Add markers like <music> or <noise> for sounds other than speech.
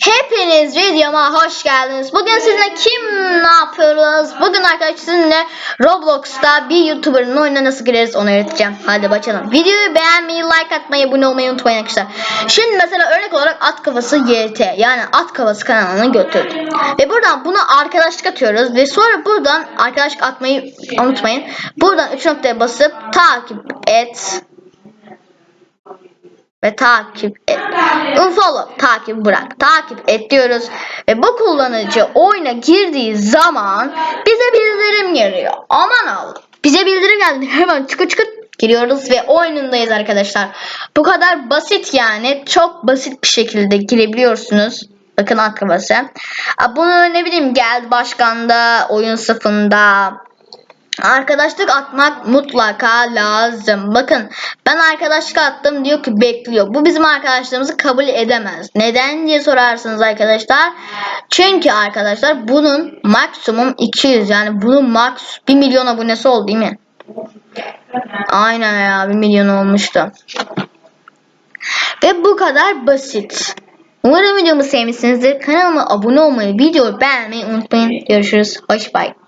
Hepiniz videoma hoş geldiniz. Bugün sizinle kim ne yapıyoruz? Bugün arkadaşlar sizinle Roblox'ta bir YouTuber'ın oyununa nasıl gireriz onu öğreteceğim. Hadi başlayalım. Videoyu beğenmeyi, like atmayı, abone olmayı unutmayın arkadaşlar. Şimdi mesela örnek olarak at kafası YT yani at kafası kanalına götürdüm. Ve buradan buna arkadaşlık atıyoruz ve sonra buradan arkadaşlık atmayı unutmayın. Buradan 3 noktaya basıp takip et ve takip. Unfollow takip bırak. Takip et diyoruz. Ve bu kullanıcı oyuna girdiği zaman bize bildirim geliyor. Aman Allah. Bize bildirim geldi. <laughs> Hemen çıkı çıkı giriyoruz ve oyunundayız arkadaşlar. Bu kadar basit yani. Çok basit bir şekilde girebiliyorsunuz. Bakın akıbası. Bunu ne bileyim geldi başkanda, oyun safında, Arkadaşlık atmak mutlaka lazım. Bakın ben arkadaşlık attım diyor ki bekliyor. Bu bizim arkadaşlarımızı kabul edemez. Neden diye sorarsınız arkadaşlar. Çünkü arkadaşlar bunun maksimum 200 yani bunun max 1 milyon abonesi oldu değil mi? Aynen ya 1 milyon olmuştu. Ve bu kadar basit. Umarım videomu sevmişsinizdir. Kanalıma abone olmayı, videoyu beğenmeyi unutmayın. Görüşürüz. Hoş bay.